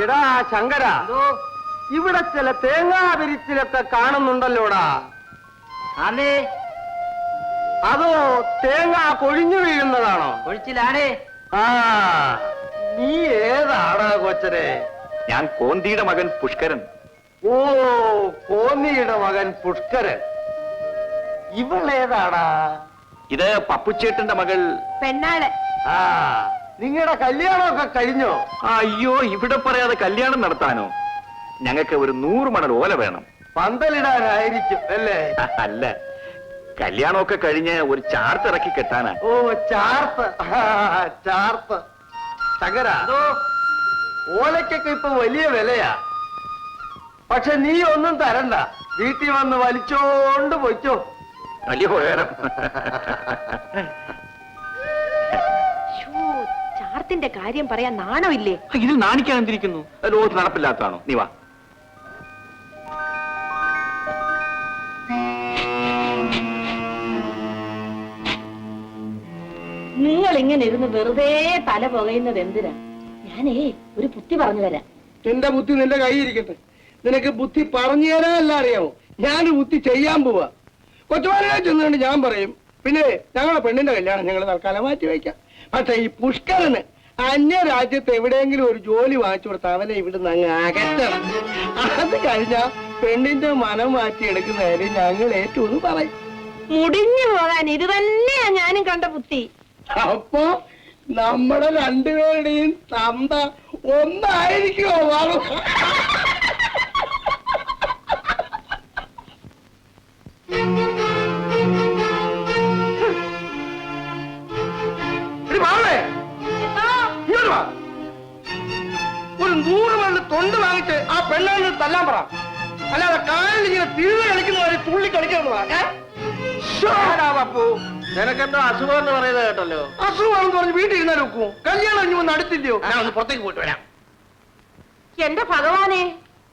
എടാ ശങ്കര ഇവിടെ ചില തേങ്ങാ പിരിച്ചിലൊക്കെ കാണുന്നുണ്ടല്ലോടാ. ആന്നേ? അതോ തേങ്ങ കൊഴിഞ്ഞു വീഴുന്നതാണോ? കൊഴിച്ചിലാണേ. ആ നീ ഏതാടാ കൊച്ചരെ ഞാൻ കോന്തിയുടെ മകൻ പുഷ്കരൻ. ഓ കോന്നിയുടെ മകൻ പുഷ്കരൻ. ഇവളേതാടാ? ഇത് പപ്പുച്ചേട്ടന്റെ മകൾ പെണ്ണാൾ. ആ നിങ്ങളുടെ കല്യാണമൊക്കെ കഴിഞ്ഞോ? അയ്യോ ഇവിടെ പറയാതെ കല്യാണം നടത്താനോ? ഞങ്ങൾക്ക് ഒരു നൂറ് മണൽ ഓല വേണം. പന്തലിടാനായിരിക്കും അല്ലേ? അല്ല. കല്യാണമൊക്കെ കഴിഞ്ഞ് ഒരു ചാർത്ത് ഇറക്കി കെട്ടാനാ. ഓ ചാർത്ത്. ചാർത്ത്. ശങ്കര ഓലക്കൊക്കെ ഇപ്പൊ വലിയ വിലയാ. പക്ഷെ നീ ഒന്നും തരണ്ട. വീട്ടിൽ വന്ന് വലിച്ചോണ്ട് പൊയ്ക്കോ. വലിയ ശ്ശോ, ചാർത്തിന്റെ കാര്യം പറയാൻ നാണമില്ലേ? ഇതിൽ നാണിക്കാൻ എന്തിരിക്കുന്നു? ലോകത്ത് നടപ്പില്ലാത്തതാണോ? നീ വാ. നിങ്ങൾ ഇങ്ങനെ ഇരുന്ന് വെറുതെ തല പുകയുന്നത് എന്തിനാ? ഞാനേ ഒരു ബുദ്ധി പറഞ്ഞു തരാം. എന്റെ ബുദ്ധി നിന്റെ കൈയിരിക്കട്ടെ നിനക്ക് ബുദ്ധി പറഞ്ഞു തരാനല്ല അറിയാമോ ഞാൻ ബുദ്ധി ചെയ്യാൻ പോവാ. കൊച്ചുമാരെ ചെന്നുകൊണ്ട് ഞാൻ പറയും പിന്നെ ഞങ്ങളെ പെണ്ണിന്റെ കല്യാണം ഞങ്ങൾ തൽക്കാലം മാറ്റി വയ്ക്കാം പക്ഷെ ഈ പുഷ്കരന് അന്യ രാജ്യത്ത് എവിടെയെങ്കിലും ഒരു ജോലി വാങ്ങിച്ചു കൊടുത്താൽ അവനെ ഇവിടുന്ന് അങ്ങ് അകറ്റണം. അത് കഴിഞ്ഞാ പെണ്ണിന്റെ മനം മാറ്റി എടുക്കുന്നതിന് ഞങ്ങൾ ഏറ്റവും പറയും. മുടിഞ്ഞു പോകാൻ ഇത് തന്നെയാ ഞാനും കണ്ട ബുദ്ധി. അപ്പൊ നമ്മുടെ രണ്ടുപേരുടെയും തന്ത ഒന്നായിരിക്കുമോ പറ അല്ലാതെ കാലിൽ ഇങ്ങനെ തിരിഞ്ഞ് കളിക്കുന്ന തുള്ളി കളിക്കുന്നു പറ ഏ? പപ്പു നിനക്കെന്തോ അസുഖം എന്ന് പറയുന്നത് കേട്ടല്ലോ. അസുഖമാണെന്ന് പറഞ്ഞ് വീട്ടിൽ ഇരുന്നാൽ വെക്കും കല്യാണം ഇനി വന്ന് അടുത്തില്ലയോ? ഞാൻ ഒന്ന് പുറത്തേക്ക് പോയിട്ട് വരാം. എന്റെ ഭഗവാനെ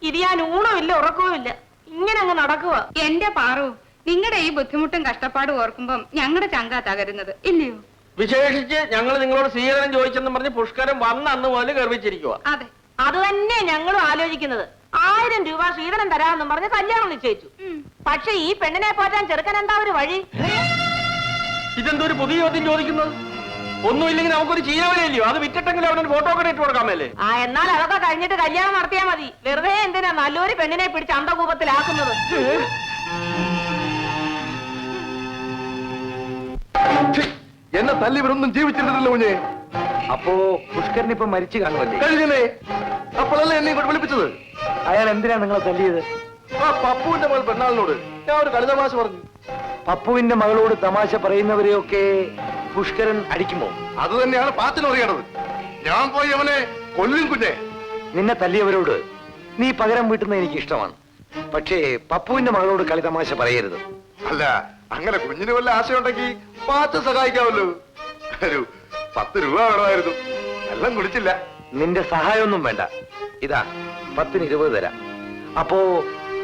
ഇത് ഞാൻ ഊണമില്ല ഉറക്കവുമില്ല. ഇങ്ങനെ അങ്ങ് നടക്കുക എന്റെ പാറു നിങ്ങളുടെ ഈ ബുദ്ധിമുട്ടും കഷ്ടപ്പാടും ഓർക്കുമ്പം ഞങ്ങളുടെ ചങ്ക തകരുന്നത് ഇല്ലയോ? വിശേഷിച്ച് ഞങ്ങൾ നിങ്ങളോട് സ്വീകരണം ചോദിച്ചെന്ന് പറഞ്ഞ് പുഷ്കരം വന്ന അന്ന് മുതൽ ഗർഭിച്ചിരിക്കുക അതെ. അത് തന്നെ ഞങ്ങളും ആലോചിക്കുന്നത്. ആയിരം രൂപ ശ്രീധരൻ തരാമെന്നും പറഞ്ഞ് കല്യാണം നിശ്ചയിച്ചു. പക്ഷെ ഈ പെണ്ണിനെ പോറ്റാൻ ചെറുക്കൻ എന്താ ഒരു വഴി? ഇതെന്തൊരു പുതിയ ചോദ്യം ചോദിക്കുന്നത്? ഒന്നുമില്ലെങ്കിൽ നമുക്കൊരു ചീരവലയില്ലയോ? അത് വിറ്റിട്ടെങ്കിലും അവനൊരു ഫോട്ടോ ഒക്കെ ഇട്ട് കൊടുക്കാമല്ലേ? ആ എന്നാൽ അതൊക്കെ കഴിഞ്ഞിട്ട് കല്യാണം നടത്തിയാ മതി. വെറുതെ എന്തിനാ നല്ലൊരു പെണ്ണിനെ പിടിച്ച് അന്തകൂപത്തിലാക്കുന്നത് എന്നെ തല്ലിവരൊന്നും ഇവരൊന്നും കുഞ്ഞേ കുഞ്ഞെ. അപ്പോ പുഷ്കരൻ ഇപ്പൊ മരിച്ചു കാണുമല്ലേ? കഴിഞ്ഞേ അപ്പോഴല്ലേ എന്നെ ഇങ്ങോട്ട് വിളിപ്പിച്ചത്? അയാൾ എന്തിനാ നിങ്ങളെ തല്ലിയത് ആ പപ്പുവിന്റെ മകൾ പെണ്ണാളിനോട് ഞാൻ ഒരു കളിതമാശ പറഞ്ഞു. പപ്പുവിന്റെ മകളോട് തമാശ പറയുന്നവരെയൊക്കെ പുഷ്കരൻ അടിക്കുമോ? അത് തന്നെയാണ് പാത്തിന് അറിയണത് ഞാൻ പോയി അവനെ കൊല്ലും കുഞ്ഞെ. നിന്നെ തല്ലിയവരോട് നീ പകരം വീട്ടുന്നത് എനിക്ക് ഇഷ്ടമാണ് പക്ഷേ പപ്പുവിന്റെ മകളോട് കളി തമാശ പറയരുത്. അല്ല അങ്ങനെ കുഞ്ഞിന് വല്ല ആശയുണ്ടെങ്കിൽ പാത്ത് സഹായിക്കാമല്ലോ. ഒരു പത്ത് രൂപ വേണമായിരുന്നു. എല്ലാം കുടിച്ചില്ല. നിന്റെ സഹായമൊന്നും വേണ്ട. ഇതാ പത്തിന് ഇരുപത് തരാം. അപ്പോ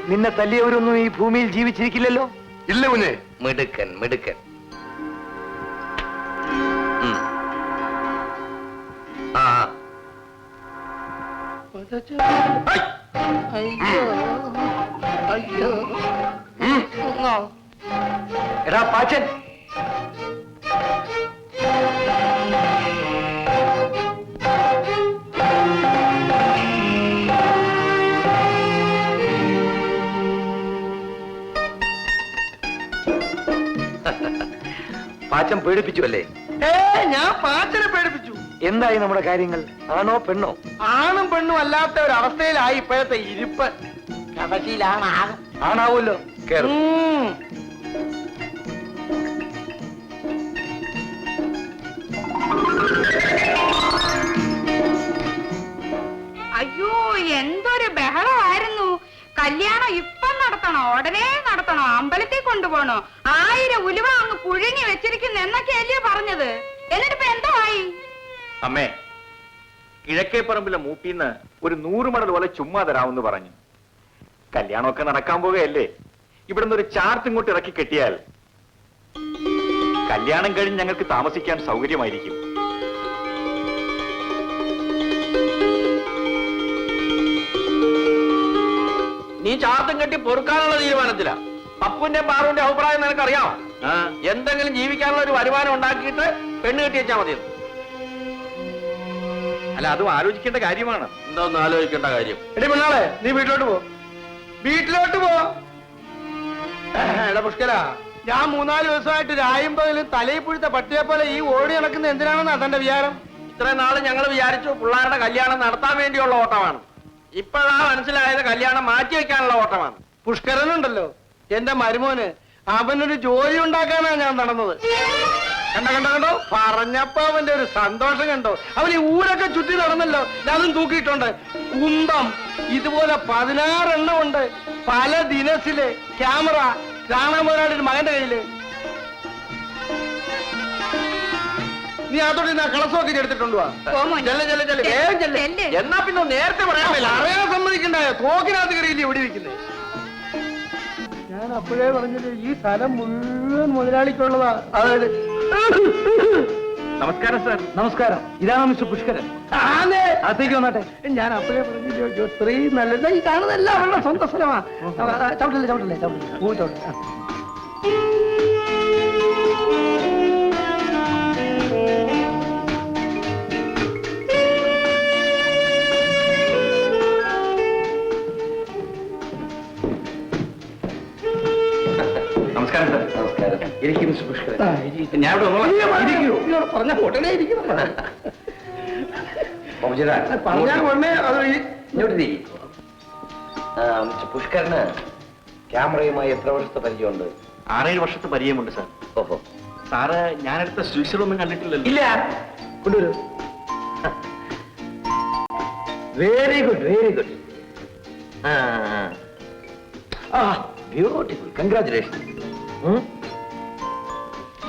നിന്നെ തല്ലിയവരൊന്നും ഈ ഭൂമിയിൽ ജീവിച്ചിരിക്കില്ലല്ലോ? ഇല്ല കുഞ്ഞെ. മിടുക്കൻ മിടുക്കൻ. എടാ പാച്ചൻ. പാച്ചൻ പേടിപ്പിച്ചു അല്ലേ? ഏ ഞാൻ പാച്ചനെ പേടിപ്പിച്ചു. എന്തായി നമ്മുടെ കാര്യങ്ങൾ? ആണോ പെണ്ണോ? ആണും പെണ്ണും അല്ലാത്ത ഒരു അവസ്ഥയിലായി ഇപ്പോഴത്തെ ഇരിപ്പ്. ആണാവൂല്ലോ? കേറും. അയ്യോ എന്തൊരു ബഹളമായിരുന്നു. കല്യാണം ഇപ്പം നടത്തണോ? ഉടനെ നടത്തണോ? അമ്പലത്തിൽ കൊണ്ടുപോകണോ? ആയിരം ഉലുവ അങ്ങ് പുഴുങ്ങി വെച്ചിരിക്കുന്നു എന്നൊക്കെയല്ലേ പറഞ്ഞത്? എന്നിട്ടിപ്പോ എന്തോ ആയി? അമ്മേ കിഴക്കേ പറമ്പിലെ മൂട്ടിന്ന് ഒരു നൂറ് മടൽ പോലെ ചുമ്മാ തരാമെന്ന് പറഞ്ഞു. കല്യാണമൊക്കെ നടക്കാൻ പോവുകയല്ലേ? ഇവിടുന്ന് ഒരു ചാർത്ത് ഇങ്ങോട്ട് ഇറക്കി കെട്ടിയാൽ കല്യാണം കഴിഞ്ഞ് ഞങ്ങൾക്ക് താമസിക്കാൻ സൗകര്യമായിരിക്കും. ചാർത്തും കെട്ടി പൊറുക്കാനുള്ള തീരുമാനത്തിലാ. പപ്പുന്റെ പാറുവിന്റെ അഭിപ്രായം നിനക്കറിയാമോ എന്തെങ്കിലും ജീവിക്കാനുള്ള ഒരു വരുമാനം ഉണ്ടാക്കിയിട്ട് പെണ്ണ് കെട്ടി വെച്ചാൽ മതി അല്ല അതും ആലോചിക്കേണ്ട കാര്യമാണ്. എന്തോന്ന് ആലോചിക്കേണ്ട കാര്യം? എടി പെണ്ണാളെ നീ വീട്ടിലോട്ട് പോ. വീട്ടിലോട്ട് പോ. എടാ പുഷ്കര ഞാൻ മൂന്നാൽ ദിവസമായിട്ട് രായുമ്പകലും തലയിൽ പുഴുത്ത പട്ടിയെ പോലെ ഈ ഓടി നടക്കുന്ന എന്തിനാണെന്നാ തന്റെ വിചാരം? ഇത്രയും നാൾ ഞങ്ങൾ വിചാരിച്ചു പിള്ളേരുടെ കല്യാണം നടത്താൻ വേണ്ടിയുള്ള ഓട്ടമാണ്. ഇപ്പോഴാ മനസ്സിലായത് കല്യാണം മാറ്റി വെക്കാനുള്ള ഓട്ടമാണ്. പുഷ്കരനുണ്ടല്ലോ. എന്റെ മരുമോന് അവനൊരു ജോലി ഉണ്ടാക്കാനാണ് ഞാൻ നടന്നത്. കണ്ട കണ്ട കണ്ടോ? പറഞ്ഞപ്പോ അവന്റെ ഒരു സന്തോഷം കണ്ടോ? അവൻ ഈ ഊരൊക്കെ ചുറ്റി നടന്നല്ലോ. അതും തൂക്കിയിട്ടുണ്ട്. കുന്തം ഇതുപോലെ പതിനാറെണ്ണം ഉണ്ട് പല ദിനസിൽ ക്യാമറ ഒരു മകന്റെ കയ്യിൽ. നീ അതോടെ ഞാൻ കളസമൊക്കെ എടുത്തിട്ടുണ്ട്. എന്നാ പിന്നെ നേരത്തെ പറയാൻ. അറിയാൻ സമ്മതിക്കണ്ടായ? തോക്കിനകത്ത് കയറിയില്ലേ ഇവിടെ ഇരിക്കുന്നത് ഞാൻ അപ്പോഴേ പറഞ്ഞത് ഈ സ്ഥലം മുഴുവൻ മുതലാളിക്കുള്ളതാ. അതായത് നമസ്കാരം സാർ. നമസ്കാരം. ഇതാണ് മിസ്റ്റർ പുഷ്കരൻ? അകത്തേക്ക് വന്നാട്ടെ. ഞാൻ അപ്പോഴേ പറഞ്ഞില്ലേ ഇത്രയും നല്ലത്. ഈ കാണുന്നല്ല അവരുടെ സ്വന്തം സ്ഥലമാ. ചവിട്ടല്ലേ ചവിട്ടല്ലേ ചവിട്ടല്ലേ. പൂ ചവിട്ടല്ലേ. സാർ നമസ്കാരം ഇരിക്കും മിസ്റ്റർ പുഷ്കരൻ ആ, ഇരി. ഞാൻ ഇവിടെ പറഞ്ഞ ഇരിക്കണം പറഞ്ഞാൽ ഉടനെ അത് ഇങ്ങോട്ട് പുഷ്കരന് ക്യാമറയുമായി എത്ര വർഷത്തെ പരിചയമുണ്ട്? ആറേഴ് വർഷത്തെ പരിചയമുണ്ട് സാർ. ഓഹോ. സാറ് ഞാനെടുത്ത സ്വിച്ചറൊന്നും കണ്ടിട്ടില്ലല്ലോ. ഇല്ല. കൊണ്ടുവരൂ. വെരി ഗുഡ് വെരി ഗുഡ് ആ beautiful congratulation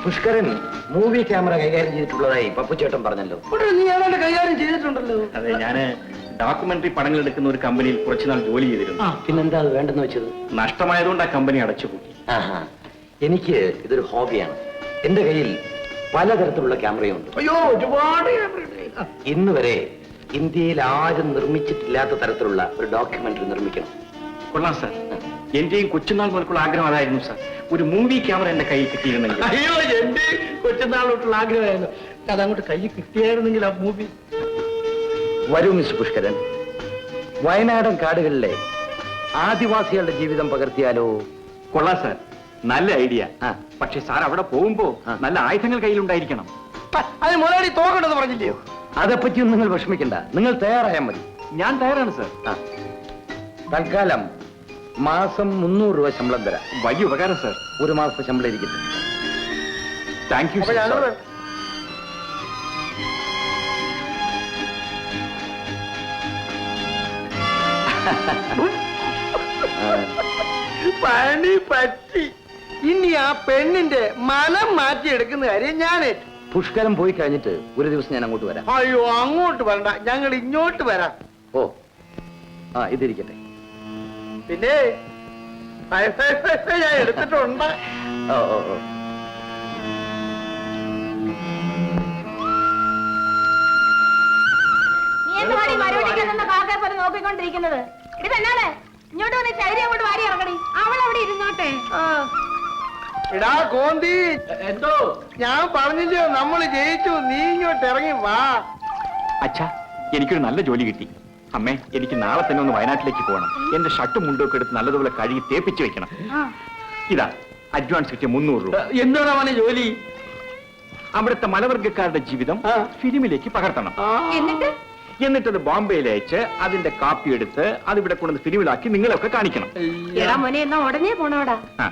Pushkaran movie camera കൈകാര്യം ചെയ്തിട്ടുള്ളതായി പപ്പുചേട്ടൻ പറഞ്ഞല്ലോ. നീ ഏതാണ്ട് കൈകാര്യം ചെയ്തിട്ടുണ്ടല്ലോ. അതെ ഞാൻ ഡോക്യുമെന്ററി പടങ്ങൾ എടുക്കുന്ന ഒരു കമ്പനിയിൽ കുറച്ചുനാൾ ജോലി ചെയ്തിരുന്നു. പിന്നെന്താ അത് വേണ്ടെന്ന് വെച്ചത്? നഷ്ടമായതുകൊണ്ട് ആ കമ്പനി അടച്ചു പോയി എനിക്ക് ഇതൊരു ഹോബിയാണ്. എന്റെ കയ്യിൽ പലതരത്തിലുള്ള ക്യാമറയുണ്ട്. അയ്യോ ഒരുപാട്. ഇന്ന് വരെ ഇന്ത്യയിൽ ആരും നിർമ്മിച്ചിട്ടില്ലാത്ത തരത്തിലുള്ള ഒരു ഡോക്യുമെന്ററി നിർമ്മിക്കണം. കൊള്ളാം സാർ. എന്റെയും കൊച്ചുനാൾ മുതൽക്കുള്ള ആഗ്രഹം അതായിരുന്നു സാർ. ഒരു മൂവി ക്യാമറ എന്റെ കയ്യിൽ കിട്ടിയിരുന്നെങ്കിൽ. അയ്യോ എന്റെ കൊച്ചുനാൾ തൊട്ടുള്ള ആഗ്രഹമായിരുന്നു. അതങ്ങോട്ട് കയ്യിൽ കിട്ടിയായിരുന്നെങ്കിൽ ആ മൂവി. വരൂ മിസ് പുഷ്കരൻ. വയനാടൻ കാടുകളിലെ ആദിവാസികളുടെ ജീവിതം പകർത്തിയാലോ? കൊള്ളാം സാർ. നല്ല ഐഡിയ. പക്ഷെ സാർ അവിടെ പോകുമ്പോ നല്ല ആയുധങ്ങൾ കയ്യിലുണ്ടായിരിക്കണം. അത് മുതലാളി തോക്കണ്ടെന്ന് പറഞ്ഞില്ലയോ? അതെപ്പറ്റിയൊന്നും നിങ്ങൾ വിഷമിക്കണ്ട. നിങ്ങൾ തയ്യാറായാൽ മതി. ഞാൻ തയ്യാറാണ് സാർ. തൽക്കാലം മാസം മുന്നൂറ് രൂപ ശമ്പളം തരാം. വലിയ ഉപകാരം സാർ. ഒരു മാസത്തെ ശമ്പളം ഇരിക്കുന്നു താങ്ക് യു പണി പറ്റി. ഇനി ആ പെണ്ണിന്റെ മനം മാറ്റിയെടുക്കുന്ന കാര്യം ഞാൻ. പുഷ്കരം പോയി കഴിഞ്ഞിട്ട് ഒരു ദിവസം ഞാൻ അങ്ങോട്ട് വരാം. അയ്യോ അങ്ങോട്ട് വരണ്ട. ഞങ്ങൾ ഇങ്ങോട്ട് വരാം. ഓ. ആ ഇതിരിക്കട്ടെ. പിന്നെ ഞാൻ എടുത്തിട്ടുണ്ട്. ഓ നോക്കിക്കൊണ്ടിരിക്കുന്നത്? ഇത് എന്നാണ് ഇങ്ങോട്ട് വന്ന് ചൈരി അങ്ങോട്ട് വാരി ഇറങ്ങടി. അവൾ അവിടെ ഇരുന്നോട്ടെ എടാ കോന്തി എന്തോ? ഞാൻ പറഞ്ഞില്ലയോ നമ്മൾ ജയിച്ചു നീ ഇങ്ങോട്ട് ഇറങ്ങി വാ. അച്ഛാ എനിക്കൊരു നല്ല ജോലി കിട്ടി. അമ്മേ എനിക്ക് നാളെ തന്നെ ഒന്ന് വയനാട്ടിലേക്ക് പോകണം. എന്റെ ഷർട്ടും മുണ്ടൊക്കെ എടുത്ത് നല്ലതുപോലെ കഴുകി തേപ്പിച്ച് വെക്കണം. ഇതാ അഡ്വാൻസ് കിട്ടിയ മുന്നൂറ് രൂപ. എന്താണ് അവനെ ജോലി? അവിടുത്തെ മലവർഗക്കാരുടെ ജീവിതം ആ. ഫിലിമിലേക്ക് പകർത്തണം. എന്നിട്ട്? എന്നിട്ടത് ബോംബെയിൽ അയച്ച് അതിന്റെ കാപ്പി എടുത്ത് അത് ഇവിടെ കൊണ്ടുവന്ന് ഫിലിമിലാക്കി നിങ്ങളൊക്കെ കാണിക്കണം. എടാ മോനെ എന്നാ ഉടനെ പോണോടാ. ആ.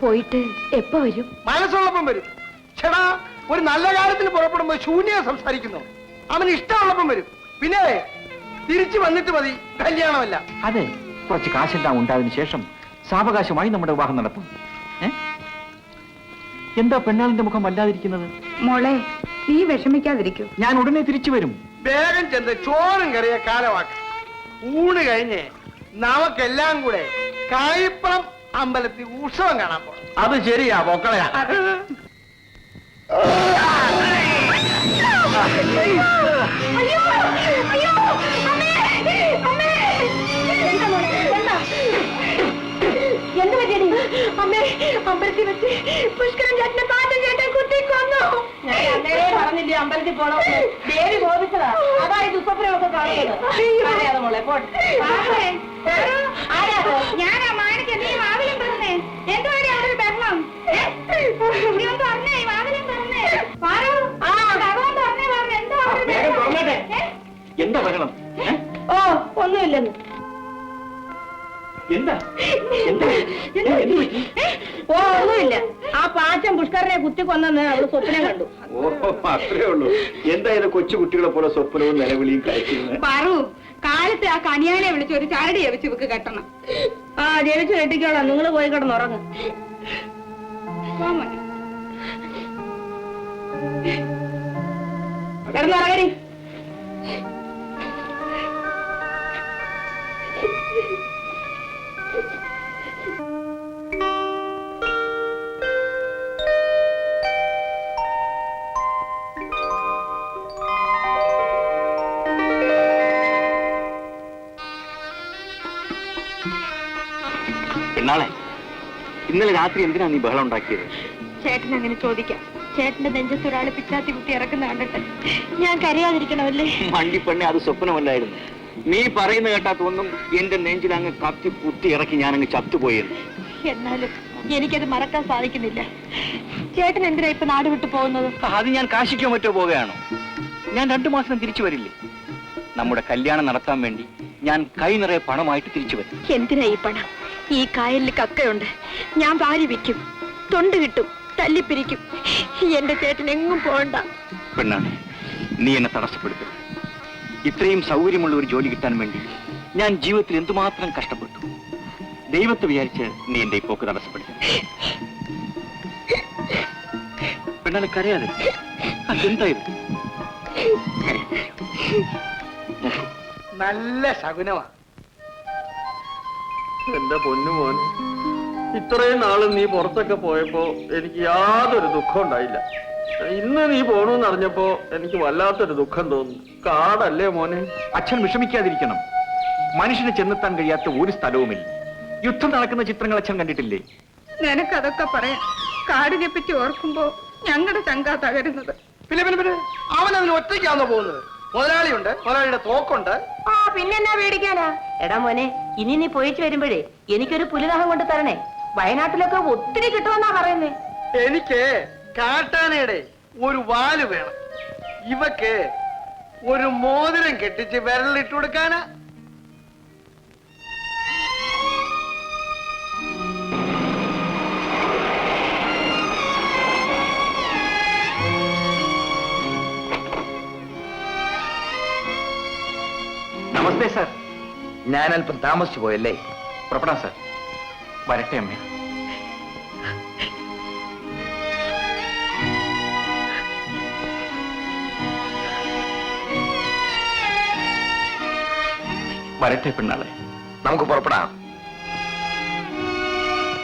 പോയിട്ട് എപ്പോ വരും? മനസ്സുള്ളപ്പം വരും. ചേടാ ഒരു നല്ല കാര്യത്തിന് പുറപ്പെടുമ്പോ ശൂന്യ സംസാരിക്കുന്നു. അവന് ഇഷ്ടമുള്ളപ്പം വരും. പിന്നെ തിരിച്ചു വന്നിട്ട് മതി. കല്യാണമല്ല. അതെ കുറച്ച് കാശെല്ലാം ഉണ്ടായതിനു ശേഷം സാവകാശമായി നമ്മുടെ വിവാഹം നടത്തും എന്താ പെണ്ണാളിന്റെ മുഖം വല്ലാതിരിക്കുന്നത്? മോളെ നീ വിഷമിക്കാതിരിക്കൂ. ഞാൻ ഉടനെ തിരിച്ചു വരും. വേഗം ചെന്ന് ചോറും കറിയ കാലമാക്ക. ഊണ് കഴിഞ്ഞ് നമുക്കെല്ലാം കൂടെ കായിപ്പുറം അമ്പലത്തിൽ ഉത്സവം കാണാൻ പോണം. അത് ശരിയാ പൊക്കളയാ. അമ്പലത്തിൽ വെച്ച് പുഷ്കരൻ ചേട്ടനെ പാട്ടം ചേട്ടൻ കുത്തി കൊന്നു. ഞാൻ അന്നേരേ പറഞ്ഞില്ലേ അമ്പലത്തിൽ പോണോ ദേവി ബോധിച്ചതാ. അതാ ഈ ദുസ്വപ്നമൊക്കെ കാണുന്നത്. മോളെ പോട്ടെ. പാറു, ഞാനാ മാണിക്ക നീ വാതിലും പറഞ്ഞേ എന്തുവാടി അവിടെ ഒരു ബഹളം? നീ ഒന്ന് പറഞ്ഞേ വാതിലും പറഞ്ഞേ പാറു ഭഗവാൻ പറഞ്ഞേ പറഞ്ഞു. എന്തോ? എന്താ ബഹളം? ഓ ഒന്നുമില്ലെന്ന്. എന്താ? ഓ ഒന്നുമില്ല. ആ പാച്ചൻ പുഷ്കരനെ കുത്തി കൊന്നെന്ന് അവൾ സ്വപ്നം കണ്ടു. ഓ അത്രേ ഉള്ളൂ. എന്തായാലും കൊച്ചു കുട്ടികളെ പോലെ സ്വപ്നവും നിലവിളിയും കഴിക്കുന്നത് പാറു കാലത്ത് ആ കനിയാനെ വിളിച്ച് ഒരു ചരടി വെച്ച് ഇവക്ക് കെട്ടണം. ആ ജനിച്ചു കെട്ടിക്കോളാം. നിങ്ങൾ പോയി കിടന്നുറങ്ങ്. കിടന്നുറങ്ങടി ഇന്നലെ രാത്രി എന്തിനാ നീ ബഹളം ഉണ്ടാക്കിയത്? ചേട്ടൻ അങ്ങനെ ചോദിക്കാം. ചേട്ടന്റെ നെഞ്ചത്ത് ഒരാൾ പിച്ചാത്തി കുത്തി ഇറക്കുന്ന കണ്ടിട്ട് ഞാൻ കരയാതിരിക്കണമല്ലേ? മണ്ടി പെണ്ണെ അത് സ്വപ്നമല്ലായിരുന്നു. നീ പറയുന്ന കേട്ടാത്തൊന്നും എന്റെ നെഞ്ചിൽ അങ്ങ് കത്തി കുത്തി ഇറക്കി ഞാൻ അങ്ങ് ചത്തുപോയെന്ന്. എന്നാലും എനിക്കത് മറക്കാൻ സാധിക്കുന്നില്ല. ചേട്ടൻ എന്തിനാ ഇപ്പൊ നാട് വിട്ടു പോകുന്നത്? അത് ഞാൻ കാശിക്കോ മറ്റോ പോവുകയാണോ? ഞാൻ രണ്ടു മാസം തിരിച്ചു വരില്ലേ? നമ്മുടെ കല്യാണം നടത്താൻ വേണ്ടി ഞാൻ കൈ നിറയെ പണമായിട്ട് തിരിച്ചു വരും. എന്തിനാ ഈ പണം? ഈ കായലിൽ കക്കയുണ്ട്. ഞാൻ വാരി വിൽക്കും. തൊണ്ട് കിട്ടും. തല്ലിപ്പിരിക്കും എന്റെ ചേട്ടൻ എങ്ങും പോകണ്ട. പെണ്ണാണ് നീ എന്നെ തടസ്സപ്പെടുത്തരുത്. ഇത്രയും സൗകര്യമുള്ള ഒരു ജോലി കിട്ടാൻ വേണ്ടി ഞാൻ ജീവിതത്തിൽ എന്തുമാത്രം കഷ്ടപ്പെട്ടു. ദൈവത്തെ വിചാരിച്ച് നീ എന്റെ ഇപ്പോക്ക് പോക്ക് തടസ്സപ്പെടുത്തി പെണ്ണാലെ കരയാതെ. എന്താ ഇത് നല്ല ശകുനമാ. എന്റെ പൊന്നുമോൻ ഇത്രയും നാൾ നീ പുറത്തൊക്കെ പോയപ്പോ എനിക്ക് യാതൊരു ദുഃഖം ഉണ്ടായില്ല. ഇന്ന് നീ പോണെന്ന് അറിഞ്ഞപ്പോ എനിക്ക് വല്ലാത്തൊരു ദുഃഖം തോന്നുന്നു. കാടല്ലേ മോനെ? അച്ഛൻ വിഷമിക്കാതിരിക്കണം. മനുഷ്യന് ചെന്നെത്താൻ കഴിയാത്ത ഒരു സ്ഥലവുമില്ല. യുദ്ധം നടക്കുന്ന ചിത്രങ്ങൾ അച്ഛൻ കണ്ടിട്ടില്ലേ? നിനക്കതൊക്കെ പറയാം. കാടിനെ പറ്റി ഓർക്കുമ്പോ ഞങ്ങളുടെ ചങ്കാ തകരുന്നത്. പിന്നെ പിന്നെ പിന്നെ അവൻ അതിന് ഒറ്റയ്ക്കാണോ പോകുന്നത്? മുതലാളിയുണ്ട് മുതലാളിയുടെ തോക്കുണ്ട്. ആ പിന്നെന്നാ പേടിക്കാനാ? എടാ മോനെ ഇനി നീ പോയിട്ട് വരുമ്പോഴേ എനിക്കൊരു പുലിദാഹം കൊണ്ട് തരണേ. വയനാട്ടിലൊക്കെ ഒത്തിരി കിട്ടുമെന്നാ പറയുന്നേ. എനിക്ക് കാട്ടാനയുടെ ഒരു വാൽ വേണം. ഇവക്ക് ഒരു മോതിരം കെട്ടിച്ച് വിരലിട്ട് കൊടുക്കാനാ. നമസ്തേ സർ. ഞാൻ അല്പം താമസിച്ചു പോയല്ലേ? പുറപ്പെടാം സർ. വരട്ടെ അമ്മേ. വരട്ടെ പെണ്ണാളെ. നമുക്ക് പുറപ്പെടാം.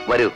വരൂ.